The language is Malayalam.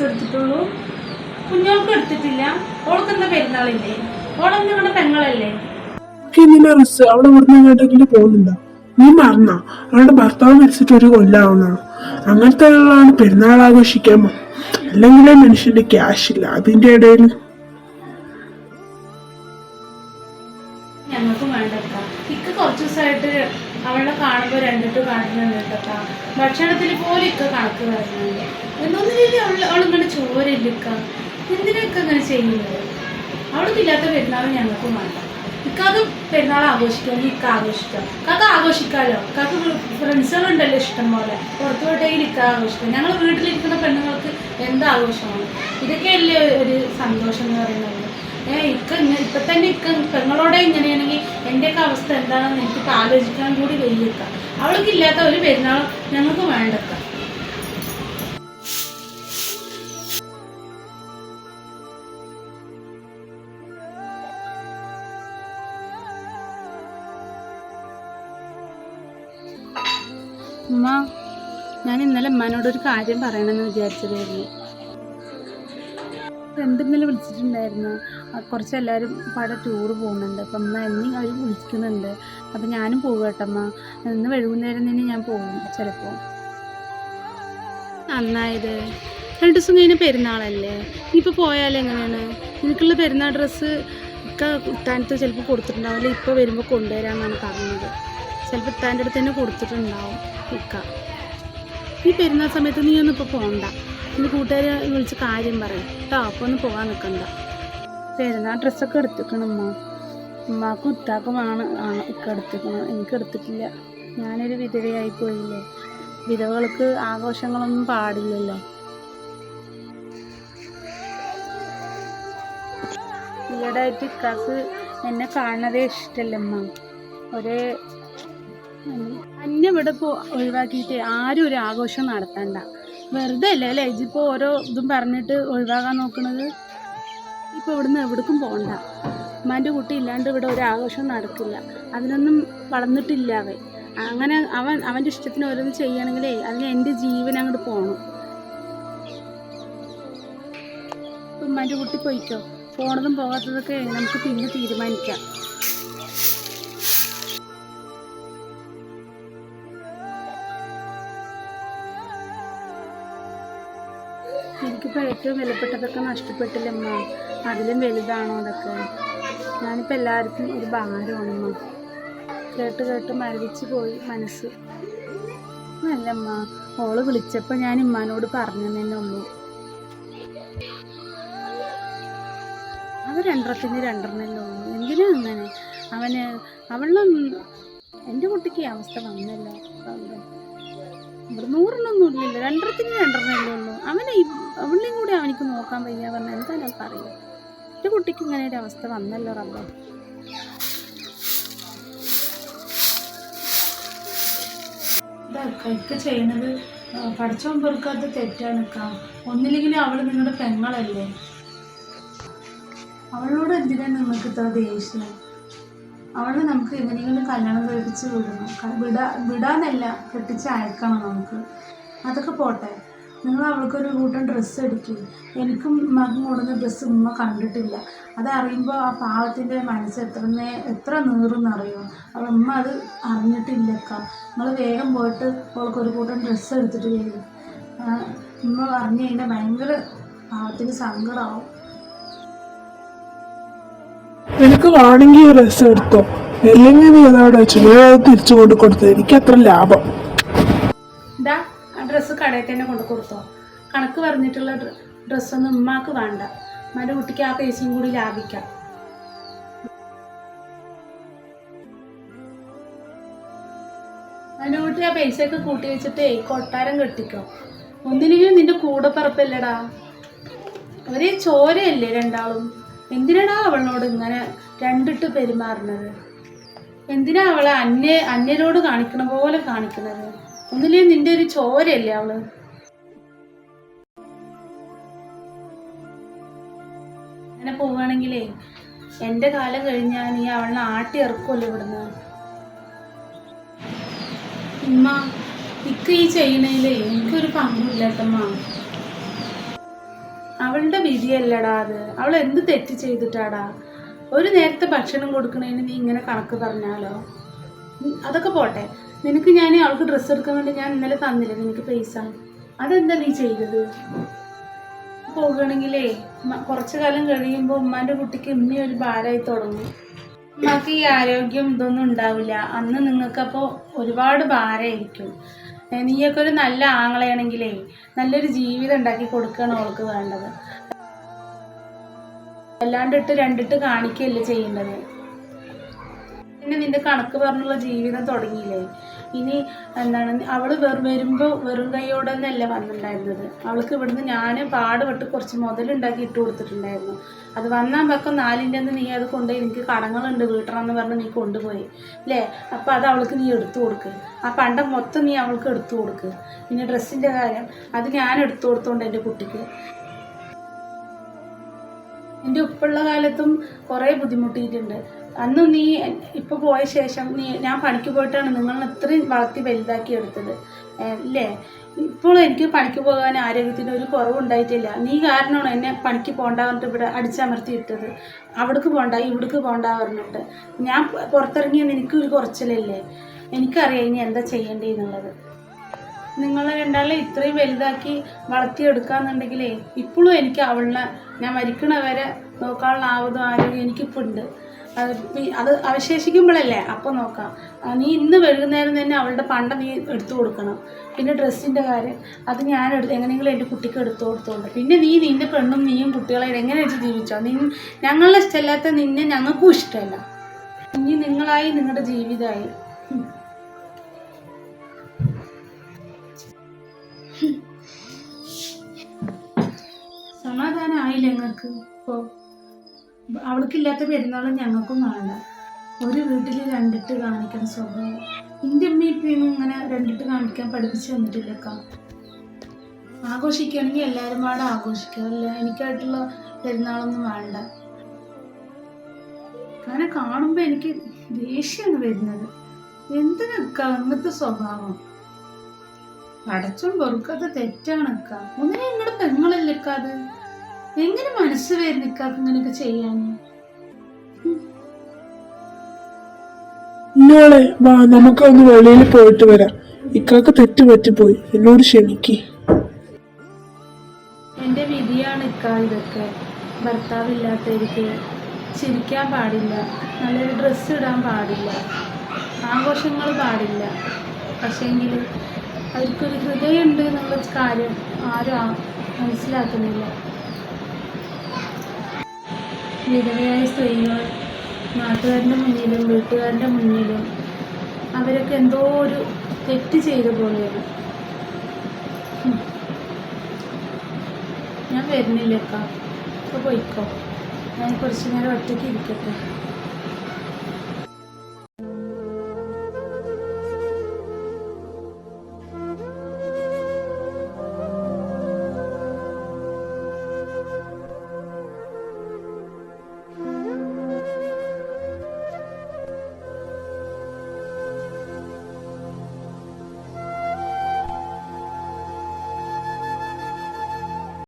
ഡ്രസ്സ് എടുത്തിട്ടുള്ളൂ. കുഞ്ഞോൾക്ക് എടുത്തിട്ടില്ല. ഓൾക്ക് എന്താ പെരുന്നാളില്ലേ? ഓളെന്താ നിങ്ങളുടെ പെങ്ങളല്ലേ? പോകുന്നുണ്ടോ? നീ മറന്ന? അവളുടെ ഭർത്താവ് മരിച്ചിട്ട് ഒരു കൊല്ലാവുന്നതാണ്. അങ്ങനത്തെ ആളാണ് പെരുന്നാൾ ആഘോഷിക്കാൻ അല്ലെങ്കിലേ മനുഷ്യന്റെ ക്യാഷ് ഇല്ല. അതിന്റെ ഇടയിൽ അവളെ കാണുമ്പോൾ രണ്ടിട്ട് കാണുന്നുണ്ട് കേട്ടോ ഭക്ഷണത്തിൽ പോലും ഇക്ക കണക്ക് വരുന്നുണ്ട് എന്നൊന്നില്ല അവൾ അവളിങ്ങനെ ചോരില്ലിക്ക. എന്തിനൊക്കെ അങ്ങനെ ചെയ്യുന്നത്? അവൾക്കില്ലാത്ത പെരുന്നാൾ ഞങ്ങൾക്ക് വേണ്ട. ഇക്കാക്ക് പെരുന്നാൾ ആഘോഷിക്കുമെങ്കിൽ ഇക്ക ആഘോഷിക്കാം. കാക്ക ആഘോഷിക്കാമല്ലോ കാക്ക് ഫ്രണ്ട്സുകളുണ്ടല്ലോ ഇഷ്ടം പോലെ. പുറത്തു പോയിട്ടെങ്കിൽ ഇക്ക ആഘോഷിക്കാം. ഞങ്ങൾ വീട്ടിലിരിക്കുന്ന പെണ്ണുങ്ങൾക്ക് എന്ത് ആഘോഷമാണ്? ഇതൊക്കെയല്ലേ ഒരു സന്തോഷം എന്ന് പറയുന്നത്. ഏ ഇക്ക ഇപ്പൊ തന്നെ പെങ്ങളോടെ ഇങ്ങനെയാണെങ്കിൽ എന്റെയൊക്കെ അവസ്ഥ എന്താണെന്ന് എനിക്ക് ആലോചിക്കാൻ കൂടി വയ്യക്ക. അവൾക്കില്ലാത്ത ഒരു പെരുന്നാൾ ഞങ്ങൾക്ക് വേണ്ടക്ക. ഞാൻ ഇന്നലെ ഉമ്മാനോടൊരു കാര്യം പറയണമെന്ന് വിചാരിച്ചതായിരുന്നു. ഫ്രണ്ട് വിളിച്ചിട്ടുണ്ടായിരുന്നു. കുറച്ച് എല്ലാവരും പാടെ ടൂറ് പോകുന്നുണ്ട്. അപ്പം അമ്മ എന്നെ അവർ വിളിക്കുന്നുണ്ട്. അപ്പം ഞാനും പോകും കേട്ടമ്മ ഇന്ന് വൈകുന്നേരം തന്നെ ഞാൻ പോകും ചിലപ്പോൾ നന്നായത്. രണ്ട് ദിവസം കഴിഞ്ഞ പെരുന്നാളല്ലേ? ഇനിയിപ്പോൾ പോയാൽ എങ്ങനെയാണ്? എനിക്കുള്ള പെരുന്നാൾ ഡ്രസ്സ് ഒക്കെ ഇത്താനത്ത് ചിലപ്പോൾ കൊടുത്തിട്ടുണ്ടാവില്ല. ഇപ്പോൾ വരുമ്പോൾ കൊണ്ടുവരാമെന്നാണ് പറഞ്ഞത്. ചിലപ്പോൾ ഇത്താന്റെ അടുത്ത് തന്നെ കൊടുത്തിട്ടുണ്ടാവും. ഇക്ക. ഈ പെരുന്നാൾ സമയത്ത് നീ ഒന്നും ഇപ്പോൾ പോകണ്ട എന്റെ കൂട്ടുകാരെ വിളിച്ച് കാര്യം പറയും. കേട്ടോ അപ്പോൾ ഒന്ന് പോകാൻ നിൽക്കണ്ട പെരുന്നാൾ ഡ്രസ്സൊക്കെ എടുത്തിക്കണം ഉമ്മ. ഉമ്മാക്കും ഉത്താക്കുമാണ് ആണ് ഇക്ക എടുത്തിക്കണം എനിക്ക് എടുത്തിട്ടില്ല. ഞാനൊരു വിധവയായി പോയില്ലേ? വിധവകൾക്ക് ആഘോഷങ്ങളൊന്നും പാടില്ലല്ലോ. ഈയിടെയായിട്ട് ഇക്കാക്ക് എന്നെ കാണുന്നതേ ഇഷ്ടമല്ല അമ്മ ഒരേ അന്നെ ഇവിടെ പോ ഒഴിവാക്കിയിട്ട് ആരും ഒരു ആഘോഷം നടത്തണ്ട. വെറുതെ അല്ലേ? അല്ലേ ഇതിപ്പോൾ ഓരോ ഇതും പറഞ്ഞിട്ട് ഒഴിവാക്കാൻ നോക്കുന്നത് ഇപ്പോൾ ഇവിടുന്ന് എവിടേക്കും പോകണ്ട ഉമ്മാന്റെ കുട്ടി ഇല്ലാണ്ട് ഇവിടെ ഒരു ആഘോഷം നടക്കില്ല. അതിനൊന്നും വളർന്നിട്ടില്ല അവൻ. അങ്ങനെ അവൻ അവന്റെ ഇഷ്ടത്തിന് ഓരോന്ന് ചെയ്യണമെങ്കിലേ അതിന് എന്റെ ജീവൻ അങ്ങോട്ട് പോകണം ഉമ്മാന്റെ കുട്ടി പോയിക്കോ? പോണതും പോകാത്തതൊക്കെ നമുക്ക് പിന്നെ തീരുമാനിക്കാം. എനിക്കിപ്പോൾ ഏറ്റവും വിലപ്പെട്ടതൊക്കെ നഷ്ടപ്പെട്ടില്ലമ്മ. അതിലും വലുതാണോ അതൊക്കെ? ഞാനിപ്പോൾ എല്ലാവർക്കും ഒരു ഭാരമാണമ്മ. കേട്ട് കേട്ട് മരവിച്ച് പോയി മനസ്സ്. അല്ലമ്മ ഓൾ വിളിച്ചപ്പോൾ ഞാൻ ഇമ്മാനോട് പറഞ്ഞു തന്നെ ഉള്ളൂ. അവ രണ്ടെണ്ണത്തിന് രണ്ടെണ്ണല്ലേ ഉള്ളൂ. എന്തിനാ അങ്ങനെ? അവന് അവളൊന്നും എന്റെ കുട്ടിക്ക് ഈ അവസ്ഥ വന്നല്ലോ. ഇവിടെ നൂറെണ്ണൊന്നും ഇല്ലല്ലോ. രണ്ടരത്തിന് രണ്ടെണ്ണമല്ലേ ഉള്ളൂ. അവനെ അവളെയും കൂടി അവനിക്ക് നോക്കാൻ വയ്യ. പറഞ്ഞാൽ എന്തായാലും പറയുക? എന്റെ കുട്ടിക്ക് ഇങ്ങനെ ഒരു അവസ്ഥ വന്നല്ലോ റബ്ബേ. ഇതൊക്കെ ചെയ്യണത് പഠിച്ചോൻ പെറുക്കാത്ത തെറ്റാണ് ഒന്നില്ലെങ്കിലും അവൾ നിങ്ങളുടെ പെങ്ങളല്ലേ? അവളോട് എന്തിനാണ് നിങ്ങൾക്ക് ഇത്ര ദേഷ്യം? അവളെ നമുക്ക് എങ്ങനെയെങ്കിലും കല്യാണം കഴിപ്പിച്ച് വിടണം വിടാ വിടാന്നല്ല കെട്ടിച്ച് അയക്കണം നമുക്ക്. അതൊക്കെ പോട്ടെ. നിങ്ങൾ അവൾക്കൊരു കൂട്ടം ഡ്രസ്സ് എടുക്കും. എനിക്കും മകൻ കൂടുന്ന ഡ്രസ്സ് ഉമ്മ കണ്ടിട്ടില്ല. അതറിയുമ്പോൾ ആ പാവത്തിന്റെ മനസ്സ് എത്ര നേ എത്ര നീറുന്നറിയോ? അവൾ ഉമ്മ അത് അറിഞ്ഞിട്ടില്ലക്ക. നിങ്ങൾ വേഗം പോയിട്ട് അവൾക്കൊരു കൂട്ടം ഡ്രസ്സ് എടുത്തിട്ട് വരും. ഉമ്മ പറഞ്ഞു കഴിഞ്ഞാൽ ഭയങ്കര പാവത്തിന് സങ്കടമാവും നിനക്ക് വേണമെങ്കിൽ ഒരു രസം എടുത്തോ? അല്ലെങ്കിൽ നീ അതവിടെ വെച്ചു? തിരിച്ചു കൊണ്ട് കൊടുത്തു? എനിക്ക് അത്ര ലാഭം. ഡ്രസ്സ് കടയിൽ തന്നെ കൊണ്ട് കൊടുത്തോ. കണക്ക് പറഞ്ഞിട്ടുള്ള ഡ്രസ്സൊന്നും ഉമ്മാക്ക് വേണ്ട. ഉമ്മാന്റെ കുട്ടിക്ക് ആ പൈസയും കൂടി ലാഭിക്കാം. അതിന്റെ കൂട്ടി ആ പൈസയൊക്കെ കൂട്ടി വെച്ചിട്ട് കൊട്ടാരം കെട്ടിക്കോ. ഒന്നിനെങ്കിലും നിന്റെ കൂടെ പറപ്പല്ലടാ. ഒരേ ചോരയല്ലേ രണ്ടാളും? എന്തിനാടാ അവളോട് ഇങ്ങനെ രണ്ടിട്ട് പെരുമാറുന്നത്? എന്തിനാ അവളെ അന്യ അന്യരോട് കാണിക്കണ പോലെ കാണിക്കുന്നത് ഒന്നില്ലേ നിന്റെ ഒരു ചോരയല്ലേ അവൾ? അങ്ങനെ പോവുകയാണെങ്കിലേ എന്റെ കാലം കഴിഞ്ഞാൽ നീ അവളെ ആട്ടി ഇറക്കുമല്ലോ ഇവിടുന്ന്. ഉമ്മ നിക്ക് ഈ ചെയ്യണേലേ എനിക്കൊരു പങ്കുമില്ല കേട്ടമ്മ അവളുടെ വിധിയല്ലടാ അത്. അവൾ എന്ത് തെറ്റ് ചെയ്തിട്ടാടാ? ഒരു നേരത്തെ ഭക്ഷണം കൊടുക്കണേന് നീ ഇങ്ങനെ കണക്ക് പറഞ്ഞാലോ? അതൊക്കെ പോട്ടെ. നിനക്ക് ഞാൻ അവൾക്ക് ഡ്രസ്സ് എടുക്കാൻ വേണ്ടി ഞാൻ ഇന്നലെ തന്നില്ല? നിനക്ക് പൈസ? അതെന്താ നീ ചെയ്തത്? പോകുകയാണെങ്കിലേ കുറച്ചു കാലം കഴിയുമ്പോൾ ഉമ്മാന്റെ കുട്ടിക്ക് ഉമ്മ ഒരു ഭാരമായി തുടങ്ങും. ഉമ്മാക്ക് ഈ ആരോഗ്യം ഇതൊന്നും ഉണ്ടാവില്ല. അന്ന് നിങ്ങൾക്കപ്പോൾ ഒരുപാട് ഭാരമായിരിക്കും. നീയൊക്കെ ഒരു നല്ല ആങ്ങളയാണെങ്കിലേ നല്ലൊരു ജീവിതം ഉണ്ടാക്കി കൊടുക്കുകയാണ് അവൾക്ക് വേണ്ടത്. അല്ലാണ്ട് ഇട്ട് രണ്ടിട്ട് കാണിക്കുകയല്ലേ ചെയ്യേണ്ടത്. പിന്നെ നിന്റെ കണക്ക് പറഞ്ഞുള്ള ജീവിതം തുടങ്ങിയില്ലേ? ഇനി എന്താണ് അവൾ വെറും വരുമ്പോൾ വെറും കൈയോടെ തന്നെയല്ല വന്നിട്ടുണ്ടായിരുന്നത്. അവൾക്ക് ഇവിടുന്ന് ഞാൻ പാടുപെട്ട് കുറച്ച് മുതലുണ്ടാക്കി ഇട്ട് കൊടുത്തിട്ടുണ്ടായിരുന്നു. അത് വന്നാൽ പക്കം നാലിന്റെ നീ അത് കൊണ്ടുപോയി എനിക്ക് കടങ്ങളുണ്ട് വീട്ടണമെന്ന് പറഞ്ഞ് നീ കൊണ്ടുപോയി. അല്ലേ അപ്പോൾ അത് അവൾക്ക് നീ എടുത്തു കൊടുക്ക്. ആ പണ്ടം മൊത്തം നീ അവൾക്ക് എടുത്തു കൊടുക്ക്. പിന്നെ ഡ്രസ്സിന്റെ കാര്യം അത് ഞാൻ എടുത്തു കൊടുത്തോണ്ട് എന്റെ കുട്ടിക്ക്. എന്റെ ഉപ്പുള്ള കാലത്തും കുറേ ബുദ്ധിമുട്ടിയിട്ടുണ്ട്. അന്ന് നീ ഇപ്പോൾ പോയ ശേഷം നീ ഞാൻ പണിക്ക് പോയിട്ടാണ് നിങ്ങൾ ഇത്രയും വളർത്തി വലുതാക്കി എടുത്തത്. അല്ലേ ഇപ്പോഴും എനിക്ക് പണിക്ക് പോകാൻ ആരോഗ്യത്തിന് ഒരു കുറവുണ്ടായിട്ടില്ല. നീ കാരണമാണ് എന്നെ പണിക്ക് പോകണ്ട പറഞ്ഞിട്ട് ഇവിടെ അടിച്ചമർത്തി ഇട്ടത്. അവിടേക്ക് പോകണ്ട ഇവിടേക്ക് പോകണ്ട പറഞ്ഞിട്ട്. ഞാൻ പുറത്തിറങ്ങിയ നിനക്ക് ഒരു കുറച്ചിലല്ലേ? എനിക്കറിയാം ഇനി എന്താ ചെയ്യേണ്ടതെന്നുള്ളത് നിങ്ങൾ രണ്ടാളെ ഇത്രയും വലുതാക്കി വളർത്തിയെടുക്കാന്നുണ്ടെങ്കിലേ ഇപ്പോഴും എനിക്ക് അവളിനെ ഞാൻ മരിക്കണ വരെ നോക്കാനുള്ള ആവതും ആരോഗ്യം എനിക്കിപ്പോൾ ഉണ്ട് അത് അവശേഷിക്കുമ്പോഴല്ലേ? അപ്പോൾ നോക്കാം നീ ഇന്ന് വൈകുന്നേരം തന്നെ അവളുടെ പണ്ട നീ എടുത്തു കൊടുക്കണം. പിന്നെ ഡ്രസ്സിന്റെ കാര്യം. അത് ഞാൻ എടുത്ത് എങ്ങനെയെങ്കിലും എന്റെ കുട്ടിക്ക് എടുത്തു കൊടുത്തോണ്ട്. പിന്നെ നീ നിന്റെ പെണ്ണും നീയും കുട്ടികളെ എങ്ങനെ വെച്ച് ജീവിച്ചോ? നീ ഞങ്ങളുടെ ഇഷ്ടമല്ലാത്ത നിന്നെ ഞങ്ങൾക്കും ഇഷ്ടമല്ല. ഇനി നിങ്ങളായി നിങ്ങളുടെ ജീവിതമായി. സമാധാനം സമാധാനമായില്ല ഞങ്ങൾക്ക് ഇപ്പോൾ അവൾക്കില്ലാത്ത പെരുന്നാളും ഞങ്ങൾക്കും വേണ്ട. ഒരു വീട്ടിൽ രണ്ടിട്ട് കാണിക്കാൻ സ്വഭാവം. എന്റെ അമ്മ ഇപ്പം ഇങ്ങനെ രണ്ടിട്ട് കാണിക്കാൻ പഠിപ്പിച്ച് തന്നിട്ടില്ലക്ക. ആഘോഷിക്കുകയാണെങ്കിൽ എല്ലാവരും പാടെ ആഘോഷിക്കുക അല്ല എനിക്കായിട്ടുള്ള പെരുന്നാളൊന്നും വേണ്ട. അങ്ങനെ കാണുമ്പോൾ എനിക്ക് ദേഷ്യമാണ് വരുന്നത്. എന്തിനക്ക അങ്ങനത്തെ സ്വഭാവം? അടച്ചും പൊറുക്കാത്ത തെറ്റാണ് ഒന്നിനെ നിങ്ങളുടെ പെങ്ങളല്ലേക്കാത് എങ്ങനെ മനസ്സ് വരുന്ന ഇക്കാക്ക് ഇങ്ങനെയൊക്കെ ചെയ്യാൻ ഇന്നോളെ വാ നമുക്ക് ഒന്ന് വെളിയിൽ പോയിട്ട് വരാം. ഇക്കാക്ക് തെറ്റ് പറ്റിപ്പോയി. എന്നോട് ക്ഷമിക്ക്. എന്റെ വിധിയാണ് ഇക്കാ ഇതൊക്കെ. ഭർത്താവില്ലാത്തവർക്ക് ചിരിക്കാൻ പാടില്ല. നല്ലൊരു ഡ്രസ്സ് ഇടാൻ പാടില്ല. ആഘോഷങ്ങൾ പാടില്ല. പക്ഷേങ്കിൽ അവർക്കൊരു ഹൃദയമുണ്ട് എന്നുള്ള കാര്യം ആരും മനസ്സിലാക്കുന്നില്ല. വിധവയായ സ്ത്രീകൾ നാട്ടുകാരുടെ മുന്നിലും വീട്ടുകാരുടെ മുന്നിലും അവരൊക്കെ എന്തോ ഒരു തെറ്റ് ചെയ്ത പോലെയാണ്. ഞാൻ വരുന്നില്ലക്ക ഇപ്പോൾ പോയിക്കോ. ഞാൻ കുറച്ച് നേരം ഒറ്റയ്ക്ക് ഇരിക്കട്ടെ.